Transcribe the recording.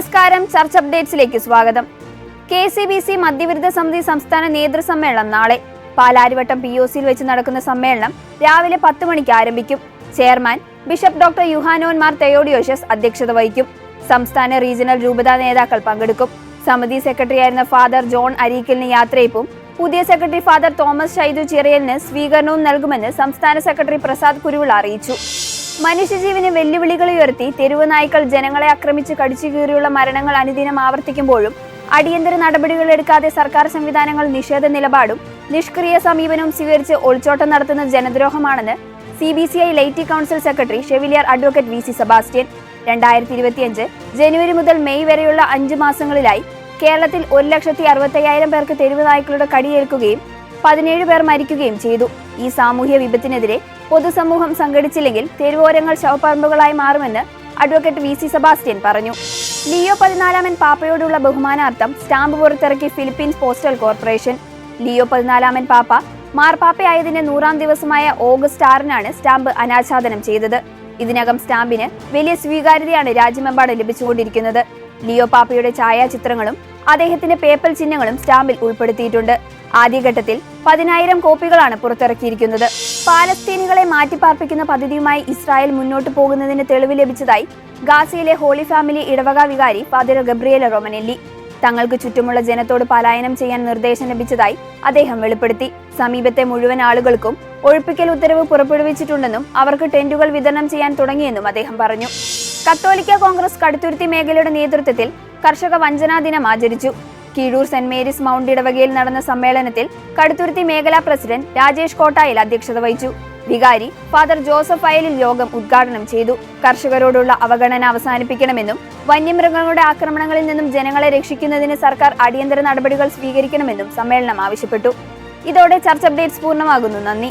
നമസ്കാരം. ചർച്ച അപ്ഡേറ്റ്സിലേക്ക് സ്വാഗതം. കെ സി ബി സി മദ്യവിരുദ്ധ സമിതി സംസ്ഥാന നേതൃസമ്മേളനം നാളെ. പാലാരിവട്ടം പി ഒ സിയിൽ വെച്ച് നടക്കുന്ന സമ്മേളനം രാവിലെ പത്ത് മണിക്ക് ആരംഭിക്കും. Chairman bishop doctor Yuhanon Mar Theodosius അധ്യക്ഷത വഹിക്കും. സംസ്ഥാന റീജിയണൽ രൂപതാ നേതാക്കൾ പങ്കെടുക്കും. സമിതി സെക്രട്ടറി സെക്രട്ടറിയായിരുന്ന ഫാദർ ജോൺ അരീക്കലിന് യാത്രയപ്പും പുതിയ സെക്രട്ടറി ഫാദർ തോമസ് ഷൈദു ചിറയലിന് സ്വീകരണവും നൽകുമെന്ന് സംസ്ഥാന സെക്രട്ടറി പ്രസാദ് കുരുവിള അറിയിച്ചു. മനുഷ്യജീവന് വെല്ലുവിളികൾ ഉയർത്തി തെരുവ് നായ്ക്കൾ ജനങ്ങളെ ആക്രമിച്ച് കടിച്ചു കീറിയുള്ള മരണങ്ങൾ അനുദിനം ആവർത്തിക്കുമ്പോഴും അടിയന്തര നടപടികൾ എടുക്കാതെ സർക്കാർ സംവിധാനങ്ങൾ നിഷേധ നിലപാടും നിഷ്ക്രിയ സമീപനവും സ്വീകരിച്ച് ഒളിച്ചോട്ടം നടത്തുന്ന ജനദ്രോഹമാണെന്ന് C B C I laity council secretary chevalier advocate V C Sebastian. രണ്ടായിരത്തി ഇരുപത്തിയഞ്ച് ജനുവരി മുതൽ മെയ് വരെയുള്ള അഞ്ച് മാസങ്ങളിലായി കേരളത്തിൽ ഒരു ലക്ഷത്തി അറുപത്തയ്യായിരം പേർക്ക് തെരുവ് നായ്ക്കളുടെ കടിയേൽക്കുകയും പതിനേഴ് പേർ മരിക്കുകയും ചെയ്തു. ഈ സാമൂഹ്യ വിപത്തിനെതിരെ പൊതുസമൂഹം സംഘടിച്ചില്ലെങ്കിൽ തെരുവോരങ്ങൾ ശവപ്പറമ്പുകളായി മാറുമെന്ന് അഡ്വക്കേറ്റ് വി സി സെബാസ്റ്റ്യൻ പറഞ്ഞു. ലിയോ പതിനാലാമൻ പാപ്പയോടുള്ള ബഹുമാനാർത്ഥം സ്റ്റാമ്പ് പുറത്തിറക്കി ഫിലിപ്പീൻസ് പോസ്റ്റൽ കോർപ്പറേഷൻ. ലിയോ പതിനാലാമൻ പാപ്പ മാർപ്പാപ്പയായതിന്റെ നൂറാം ദിവസമായ ഓഗസ്റ്റ് ആറിനാണ് സ്റ്റാമ്പ് അനാച്ഛാദനം ചെയ്തത്. ഇതിനകം സ്റ്റാമ്പിന് വലിയ സ്വീകാര്യതയാണ് രാജ്യമെമ്പാടും ലഭിച്ചുകൊണ്ടിരിക്കുന്നത്. ലിയോ പാപ്പയുടെ ഛായാചിത്രങ്ങളും അദ്ദേഹത്തിന്റെ പേപ്പൽ ചിഹ്നങ്ങളും സ്റ്റാമ്പിൽ ഉൾപ്പെടുത്തിയിട്ടുണ്ട്. ആദ്യഘട്ടത്തിൽ പതിനായിരം കോപ്പികളാണ് പുറത്തിറക്കിയിരിക്കുന്നത്. പാലസ്തീനികളെ മാറ്റിപ്പാർപ്പിക്കുന്ന പദ്ധതിയുമായി ഇസ്രായേൽ മുന്നോട്ടു പോകുന്നതിന് തെളിവ് ലഭിച്ചതായി ഗാസയിലെ ഹോളി ഫാമിലി ഇടവക വികാരി ഫാദർ ഗബ്രിയേല റോമനെല്ലി. തങ്ങൾക്ക് ചുറ്റുമുള്ള ജനത്തോട് പലായനം ചെയ്യാൻ നിർദ്ദേശം ലഭിച്ചതായി അദ്ദേഹം വെളിപ്പെടുത്തി. സമീപത്തെ മുഴുവൻ ആളുകൾക്കും ഒഴിപ്പിക്കൽ ഉത്തരവ് പുറപ്പെടുവിച്ചിട്ടുണ്ടെന്നും അവർക്ക് ടെന്റുകൾ വിതരണം ചെയ്യാൻ തുടങ്ങിയെന്നും അദ്ദേഹം പറഞ്ഞു. കത്തോലിക്ക കോൺഗ്രസ് കടുത്തുരുത്തി മേഖലയുടെ നേതൃത്വത്തിൽ കർഷക വഞ്ചനാ ദിനം ആചരിച്ചു. കീഴൂർ സെന്റ് മേരീസ് മൗണ്ട് ഇടവകയിൽ നടന്ന സമ്മേളനത്തിൽ കടുത്തുരുത്തി മേഖലാ പ്രസിഡന്റ് രാജേഷ് കോട്ടായിൽ അധ്യക്ഷത വഹിച്ചു. വികാരി ഫാദർ ജോസഫ് അയലിൽ യോഗം ഉദ്ഘാടനം ചെയ്തു. കർഷകരോടുള്ള അവഗണന അവസാനിപ്പിക്കണമെന്നും വന്യമൃഗങ്ങളുടെ ആക്രമണങ്ങളിൽ നിന്നും ജനങ്ങളെ രക്ഷിക്കുന്നതിന് സർക്കാർ അടിയന്തര നടപടികൾ സ്വീകരിക്കണമെന്നും സമ്മേളനം ആവശ്യപ്പെട്ടു. ഇതോടെ ചർച്ച അപ്ഡേറ്റ്സ് പൂർണമാകുന്നു. നന്ദി.